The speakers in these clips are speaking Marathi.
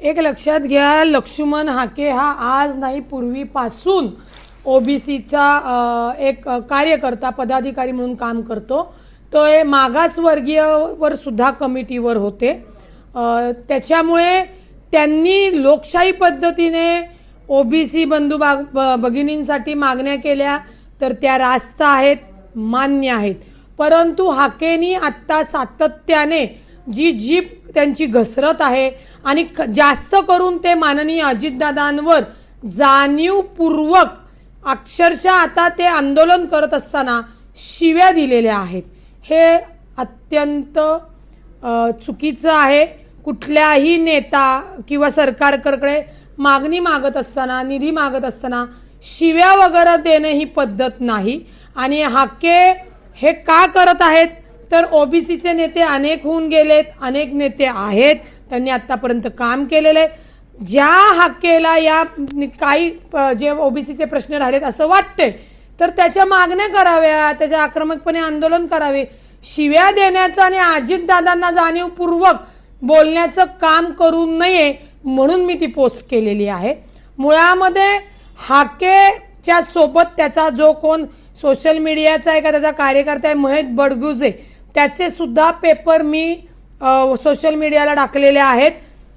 एक लक्षात घ्या लक्ष्मण हाके हा आज नाही पूर्वीपासून ओबीसीचा एक कार्यकर्ता पदाधिकारी म्हणून काम करतो. तो हे मागासवर्गीयवर सुद्धा कमिटीवर होते. त्याच्यामुळे त्यांनी लोकशाही पद्धतीने ओबीसी बंधू बाग- भगिनींसाठी मागण्या केल्या तर त्या रास्त आहेत मान्य आहेत. परंतु हाकेनी आत्ता सातत्याने जी जीप त्यांची घसरत आहे. आणि जास्त करून ते माननीय अजितदादांवर जाणीवपूर्वक अक्षरशः आता ते आंदोलन करत असताना शिव्या दिलेल्या आहेत. हे अत्यंत चुकीचं आहे. कुठल्याही नेता किंवा सरकारकडे मागणी मागत असताना निधी मागत असताना शिव्या वगैरे देणं ही पद्धत नाही. आणि हाके हे का करत आहेत? तर ओबीसीचे नेते अनेक होऊन गेलेत अनेक नेते आहेत. त्यांनी आतापर्यंत काम केलेलं आहे. ज्या हाकेला या काही जे ओबीसीचे प्रश्न राहिलेत असं वाटतंय तर त्याच्या मागण्या कराव्या त्याच्या आक्रमकपणे आंदोलन करावे. शिव्या देण्याचं आणि अजितदादांना जाणीवपूर्वक बोलण्याचं काम करू नये म्हणून मी ती पोस्ट केलेली आहे. मुळामध्ये हाकेच्या सोबत त्याचा जो कोण सोशल मीडियाचा आहे का त्याचा कार्यकर्ता आहे महेश बडगुजे त्याचे सुद्धा पेपर मी सोशल मीडियाला टाकलेले आहेत.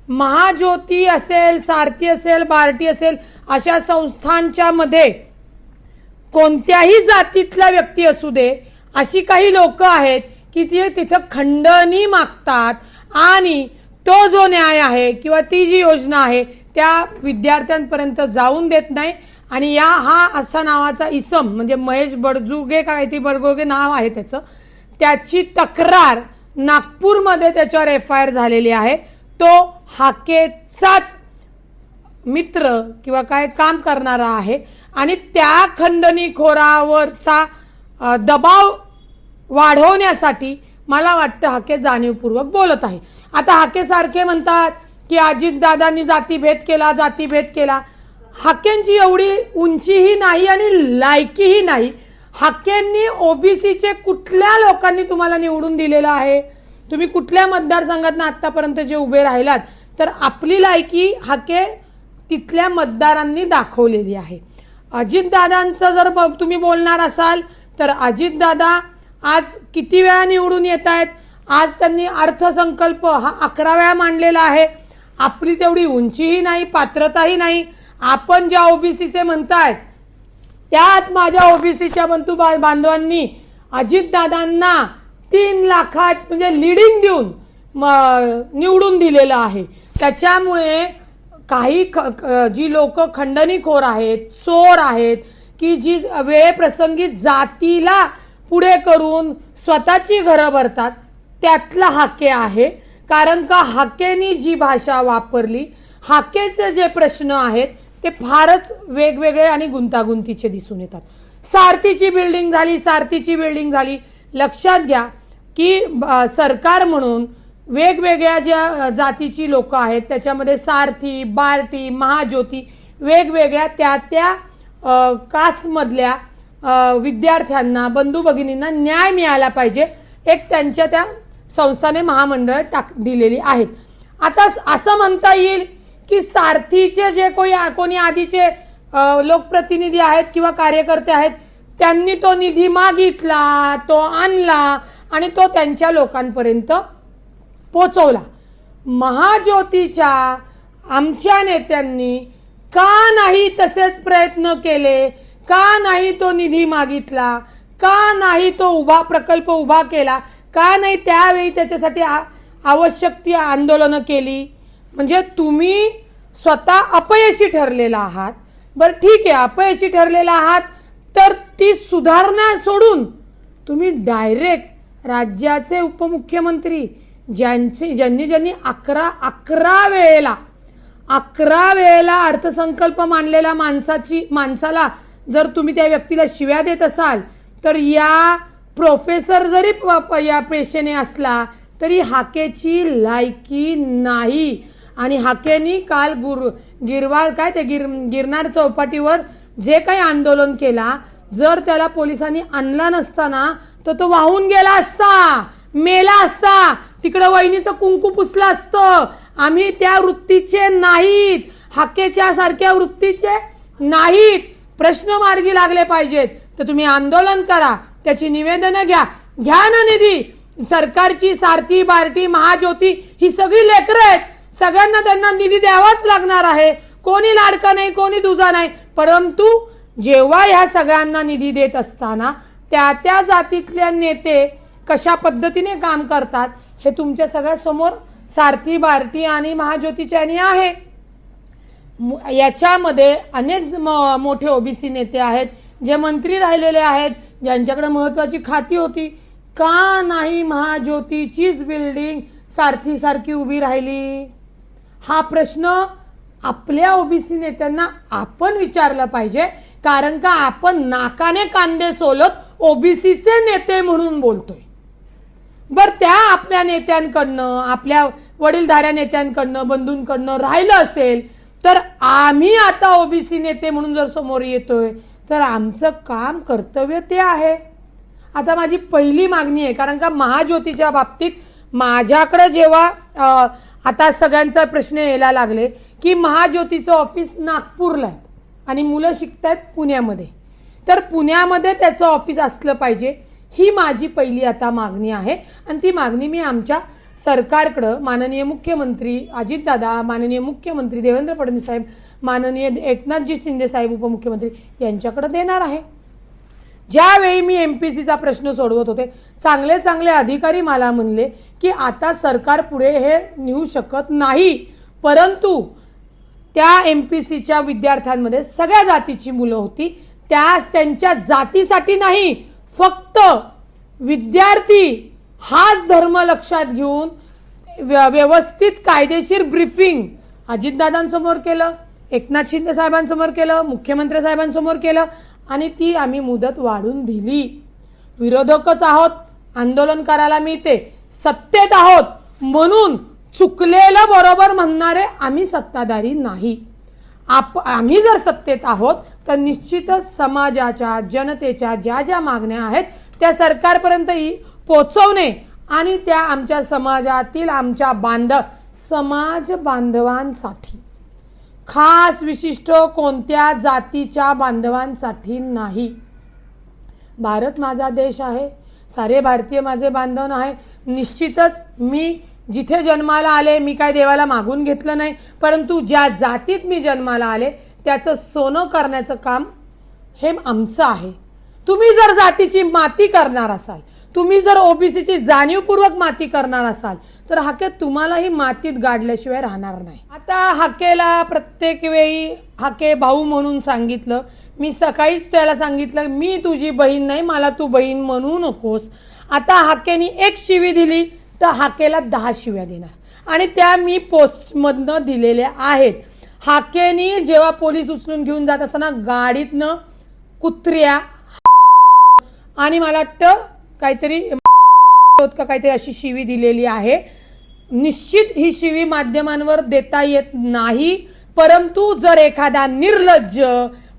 महाज्योती असेल सारथी असेल बार्टी असेल अशा संस्थांच्या मध्ये कोणत्याही जातीतला व्यक्ती असू दे अशी काही लोक आहेत की ती तिथं खंडणी मागतात आणि तो जो न्याय आहे किंवा ती जी योजना आहे त्या विद्यार्थ्यांपर्यंत जाऊन देत नाही. आणि या हा असा नावाचा इसम म्हणजे महेश बडजुगे काय ती बडगोगे नाव आहे त्याचं त्याची तक्रार नागपूरमध्ये त्याच्यावर एफ आय आर झालेली आहे. तो हाकेचाच मित्र किंवा काय काम करणारा आहे. आणि त्या खंडणीखोरावरचा दबाव वाढवण्यासाठी मला वाटतं हाके जाणीवपूर्वक बोलत आहे. आता हाके सारखे म्हणतात की अजितदादांनी जातीभेद केला जातीभेद केला. हाकेंची एवढी उंचीही नाही आणि लायकीही नाही. हाकेंनी ओबीसीचे कुठल्या लोकांनी तुम्हाला निवडून दिलेलं आहे? तुम्ही कुठल्या मतदारसंघातनं आतापर्यंत जे उभे राहिलात? तर आपली लायकी हाके तिथल्या मतदारांनी दाखवलेली आहे. अजितदादांचं जर ब- तुम्ही बोलणार असाल तर अजितदादा आज किती वेळा निवडून येत आहेत? आज त्यांनी अर्थसंकल्प हा अकरा वेळा मांडलेला आहे. आपली तेवढी उंचीही नाही पात्रताही नाही. आपण ज्या ओबीसीचे म्हणतायत त्यात माझ्या ओबीसीच्या बंधू बा- बांधवांनी अजितदादांना तीन लाखात म्हणजे लिडिंग देऊन निवडून दिलेलं आहे. त्याच्यामुळे काही ख- जी लोक खंडणीखोर आहेत चोर आहेत की जी वेळेप्रसंगी जातीला पुढे करून स्वतःची घरं भरतात त्यातला हाके आहे. कारण का हाकेनी जी भाषा वापरली हाकेचे जे प्रश्न आहेत ते फारच वेगवेगळे आणि गुंतागुंतीचे दिसून येतात. सारथीची बिल्डिंग झाली सारथीची बिल्डिंग झाली. लक्षात घ्या की सरकार म्हणून वेगवेगळ्या ज्या जातीची लोक आहेत त्याच्यामध्ये सारथी बार्टी महाज्योती वेगवेगळ्या त्या त्या कास्टमधल्या विद्यार्थ्यांना बंधू भगिनींना न्याय मिळाला पाहिजे एक त्यांच्या त्या संस्थाने महामंडळ टाक दिलेली आहेत. आता असं म्हणता येईल की सारथीचे जे कोणी कोणी आधीचे लोकप्रतिनिधी आहेत किंवा कार्यकर्ते आहेत त्यांनी तो निधी मागितला तो आणला आणि तो त्यांच्या लोकांपर्यंत पोचवला. महाज्योतीच्या आमच्या नेत्यांनी का नाही तसेच प्रयत्न केले का नाही तो निधी मागितला का नाही तो उभा प्रकल्प उभा केला का नाही त्यावेळी त्याच्यासाठी आवश्यक ती आंदोलनं केली? म्हणजे तुम्ही स्वतः अपयशी ठरलेला आहात. बरं ठीक आहे अपयशी ठरलेला आहात तर ती सुधारणा सोडून तुम्ही डायरेक्ट राज्याचे उपमुख्यमंत्री ज्यांचे ज्यांनी ज्यांनी अकरा अकरा वेळेला अकरा वेळेला अर्थसंकल्प मानलेल्या माणसाची माणसाला जर तुम्ही त्या व्यक्तीला शिव्या देत असाल तर या प्रोफेसर जरी या पेशेने असला तरी हाकेची लायकी नाही. आणि हाकेनी काल गुर गिरवार काय ते गिर गिरनार चौपाटीवर जे काही आंदोलन केला जर त्याला पोलिसांनी आणला नसताना तर तो वाहून गेला असता मेला असता तिकडे वहिनीचं कुंकू पुसलं असतं. आम्ही त्या वृत्तीचे नाहीत हाकेच्या सारख्या वृत्तीचे नाहीत. प्रश्न मार्गी लागले पाहिजेत. तर तुम्ही आंदोलन करा त्याची निवेदनं घ्या. घ्या ना निधी. सरकारची सारथी बार्टी महाज्योती ही सगळी लेकरं आहेत. सगळ्यांना त्यांना निधी द्यावाच लागणार आहे. कोणी लाडका नाही कोणी दुजा नाही. परंतु जेव्हा ह्या सगळ्यांना निधी देत असताना त्या त्या जातीतल्या नेते कशा पद्धतीने काम करतात हे तुमच्या सगळ्या समोर सारथी भारती आणि महाज्योतीच्या आणि आहे याच्यामध्ये अनेक म- मोठे ओबीसी नेते आहेत जे मंत्री राहिलेले आहेत ज्यांच्याकडे महत्वाची खाती होती. का नाही महाज्योतीचीच बिल्डिंग सारथी सारखी उभी राहिली? हा प्रश्न आपल्या ओबीसी नेत्यांना आपण विचारला पाहिजे. कारण का आपण नाकाने कांदे सोलत ओबीसीचे नेते म्हणून बोलतोय. बर त्या आपल्या नेत्यांकडनं आपल्या वडीलधाऱ्या नेत्यांकडनं बंधूंकडनं राहिलं असेल तर आम्ही आता ओबीसी नेते म्हणून जर समोर येतोय तर आमचं काम कर्तव्य ते आहे. आता माझी पहिली मागणी आहे कारण का महाज्योतीच्या बाबतीत माझ्याकडे जेव्हा आता सगळ्यांचा प्रश्न यायला लागले की महाज्योतीचं ऑफिस नागपूरला आहे आणि मुलं शिकतायत पुण्यामध्ये. तर पुण्यामध्ये त्याचं ऑफिस असलं पाहिजे ही माझी पहिली आता मागणी आहे. आणि ती मागणी मी आमच्या सरकारकडं माननीय मुख्यमंत्री अजितदादा माननीय मुख्यमंत्री देवेंद्र फडणवीस साहेब माननीय एकनाथजी शिंदे साहेब उपमुख्यमंत्री यांच्याकडे देणार आहे. ज्यावेळी मी एम पी सीचा प्रश्न सोडवत होते चांगले चांगले अधिकारी मला म्हणले की आता सरकार पुढे हे नेऊ शकत नाही. परंतु त्या एम पी सीच्या विद्यार्थ्यांमध्ये सगळ्या जातीची मुलं होती. त्या त्यांच्या जातीसाठी नाही फक्त विद्यार्थी हाच धर्म लक्षात घेऊन व्य- व्यवस्थित कायदेशीर ब्रीफिंग अजितदादांसमोर केलं एकनाथ शिंदे साहेबांसमोर केलं मुख्यमंत्री साहेबांसमोर केलं आणि ती आम्ही मुदत वाढून दिली. विरोधकच आहोत आंदोलन करायला मिळते. सत्तेत आहोत म्हणून चुकलेलं बरोबर म्हणणारे आम्ही सत्ताधारी नाही. आप आम्ही जर सत्तेत आहोत तर निश्चितच समाजाच्या जनतेच्या ज्या ज्या मागण्या आहेत त्या सरकारपर्यंत पोचवणे आणि त्या आमच्या समाजातील आमच्या बांधव समाज बांधवांसाठी. खास विशिष्ट कोणत्या जातीच्या बांधवांसाठी नाही? भारत माझा देश आहे सारे भारतीय माझे बांधव आहे निश्चितच मी जिथे जन्माला आले मी काय देवाला मागून घेतलं नाही परंतु ज्या जातीत मी जन्माला आले त्याचं सोनं करण्याचं काम हे आमचं आहे. तुम्ही जर जातीची माती करणार असाल तुम्ही जर ओबीसीची जाणीवपूर्वक माती करणार असाल तर हाके तुम्हालाही मातीत गाडल्याशिवाय राहणार नाही. आता हाकेला प्रत्येक वेळी हाके भाऊ म्हणून सांगितलं. मी सकाळीच त्याला सांगितलं मी तुझी बहीण नाही मला तू बहीण म्हणू नकोस. आता हाकेनी एक शिवी दिली तर हाकेला दहा शिव्या देणार. आणि त्या मी पोस्टमधनं दिलेल्या आहेत. हाकेनी जेव्हा पोलीस उचलून घेऊन जात असताना गाडीतनं कुत्र्या आणि मला वाटतं काहीतरी का काहीतरी अशी शिवी दिलेली आहे. निश्चित ही शिवी माध्यमांवर देता येत नाही. परंतु जर एखादा निर्लज्ज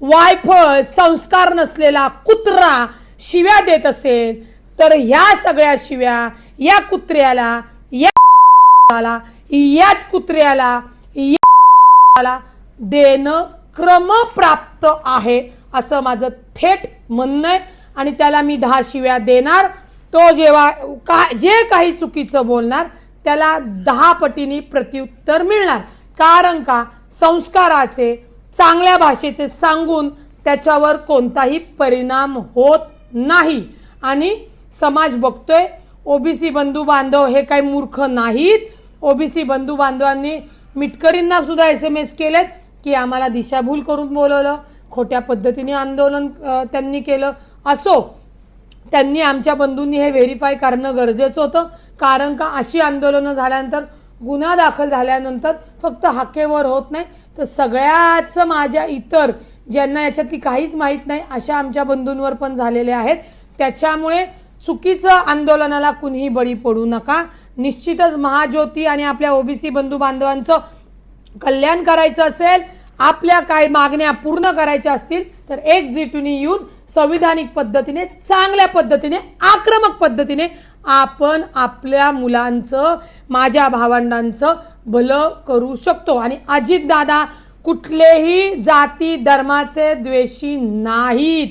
वायफळ संस्कार नसलेला कुत्रा शिव्या देत असेल तर ह्या सगळ्या शिव्या या कुत्र्याला या याच कुत्र्याला या देणं क्रमप्राप्त आहे असं माझं थेट म्हणणं आहे. आणि त्याला मी दहा शिव्या देणार. तो जेव्हा का जे काही चुकीचं बोलणार त्याला दहा पटीने प्रत्युत्तर मिळणार. कारण का? संस्काराचे चांगल्या भाषेचे सांगून त्याच्यावर कोणताही परिणाम होत नाही. आणि समाज बघतोय ओबीसी बंधू बांधव हे काही मूर्ख नाहीत. ओबीसी बंधू बांधवांनी मिटकरींना सुद्धा एस एम एस केलेत की आम्हाला दिशाभूल करून बोलवलं. खोट्या पद्धतीने आंदोलन त्यांनी केलं. असो त्यांनी आमच्या बंधूंनी हे व्हेरीफाय करणं गरजेचं होतं. कारण का अशी आंदोलनं झाल्यानंतर गुन्हा दाखल झाल्यानंतर फक्त हाकेवर होत नाही. तर सगळ्याच माझ्या इतर ज्यांना याच्यातली काहीच माहीत नाही अशा आमच्या बंधूंवर पण झालेले आहेत. त्याच्यामुळे चुकीचं आंदोलनाला कुणीही बळी पडू नका. निश्चितच महाज्योती आणि आपल्या ओबीसी बंधू बांधवांचं कल्याण करायचं असेल आपल्या काय मागण्या पूर्ण करायच्या असतील तर एकजुटीने येऊन संविधानिक पद्धतीने चांगल्या पद्धतीने आक्रमक पद्धतीने आपण आपल्या मुलांचं माझ्या भावंडांचं भलं करू शकतो. आणि अजितदादा कुठलेही जाती धर्माचे द्वेषी नाहीत.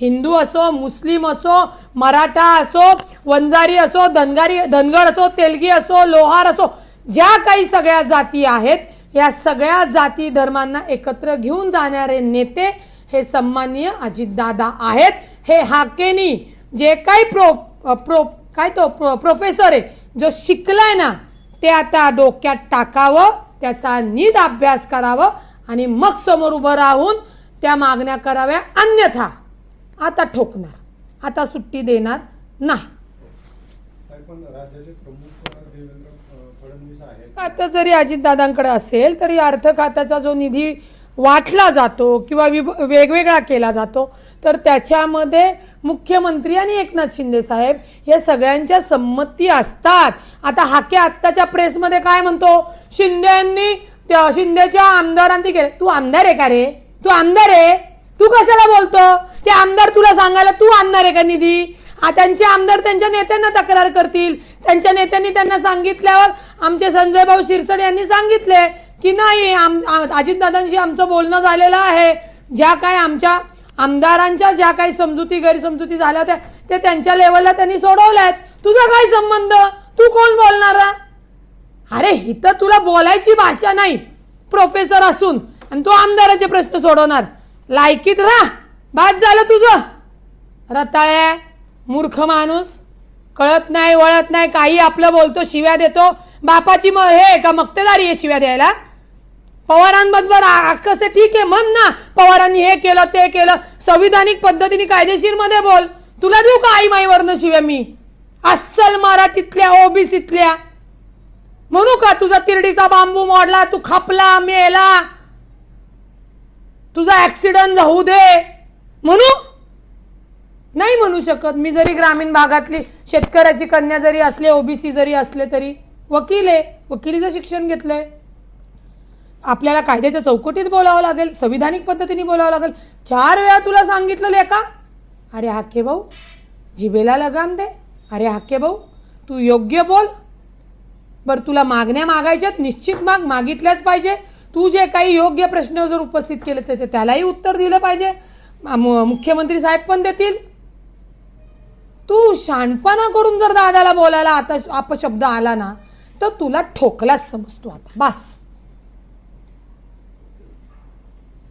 हिंदू असो मुस्लिम असो मराठा असो वंजारी असो धनगारी धनगर असो तेलगी असो लोहार असो ज्या काही सगळ्या जाती आहेत या सगळ्या जाती धर्मांना एकत्र घेऊन जाणारे नेते हे सन्माननीय अजितदादा आहेत. हे हाकेनी जे काही प्रो प्रो काय तो प्रो प्रोफेसर आहे जो शिकलाय ना ते आता डोक्यात टाकावं त्याचा नीट अभ्यास करावं आणि मग समोर उभं राहून त्या मागण्या कराव्या. अन्यथा आता ठोकणार. आता सुट्टी देणार नाही. आता जरी अजितदादांकडे असेल तरी अर्थ खात्याचा जो निधी वाटला जातो किंवा विभ- वेगवेगळा केला जातो तर त्याच्यामध्ये मुख्यमंत्री आणि एकनाथ शिंदे साहेब या सगळ्यांच्या संमती असतात. आता हाके आत्ताच्या प्रेसमध्ये काय म्हणतो? शिंदेंनी त्या शिंदेच्या आमदारांनी केलं. तू आमदार आहे का रे? तू आमदार आहे? तू कशाला बोलतो? ते आमदार तुला सांगायला तू आणणार आहे का निधी? त्यांचे आमदार त्यांच्या नेत्यांना तक्रार करतील. त्यांच्या नेत्यांनी त्यांना सांगितल्यावर आमचे संजय भाऊ शिरसड यांनी सांगितले की नाही आम अजितदादांशी आमचं बोलणं झालेलं आहे. ज्या काय आमच्या आमदारांच्या ज्या काही समजुती गैरसमजुती झाल्या होत्या ते त्यांच्या लेवलला त्यांनी सोडवल्यात. तुझा काय संबंध? तू कोण बोलणार? अरे इथं तुला बोलायची भाषा नाही. प्रोफेसर असून. आणि तू आमदाराचे प्रश्न सोडवणार. लायकीत राह. बाद झालं तुझं. रताळ्या मूर्ख माणूस. कळत नाही वळत नाही. काही आपलं बोलतो शिव्या देतो. बापाची मग हे का मक्तेदारी आहे शिव्या द्यायला? पवारांबरोबर कसं ठीक आहे? म्हण ना. पवारांनी हे केलं ते केलं. संविधानिक पद्धतीने कायदेशीरमध्ये बोल. तुला देऊ का आई माईवरनं शिव्या मी? अस्सल मराठीतल्या ओबीसीतल्या. म्हणू का तुझा तिरडीचा बांबू मोडला तू खापला मेला. तुझा ऍक्सिडेंट होऊ दे. म्हणू? नाही म्हणू शकत. मी जरी ग्रामीण भागातली शेतकऱ्याची कन्या जरी असले ओबीसी जरी असले तरी वकील आहे. वकिलीचं शिक्षण घेतलंय. आपल्याला कायद्याच्या चौकटीत बोलावं लागेल संविधानिक पद्धतीने बोलावं लागेल. चार वेळा तुला सांगितलं लेका. अरे हाके भाऊ जिबेला लगाम दे. अरे हाके भाऊ तू योग्य बोल. बर तुला मागण्या मागायच्यात निश्चित माग मागितल्याच पाहिजे. तू जे काही योग्य प्रश्न जर उपस्थित केले तर ते त्यालाही उत्तर दिलं पाहिजे. मु- मुख्यमंत्री साहेब पण देतील. तू शानपणा करून जर दादाला बोलायला आता अपशब्द आला ना तर तुला ठोकलाच समजतो आता. बास.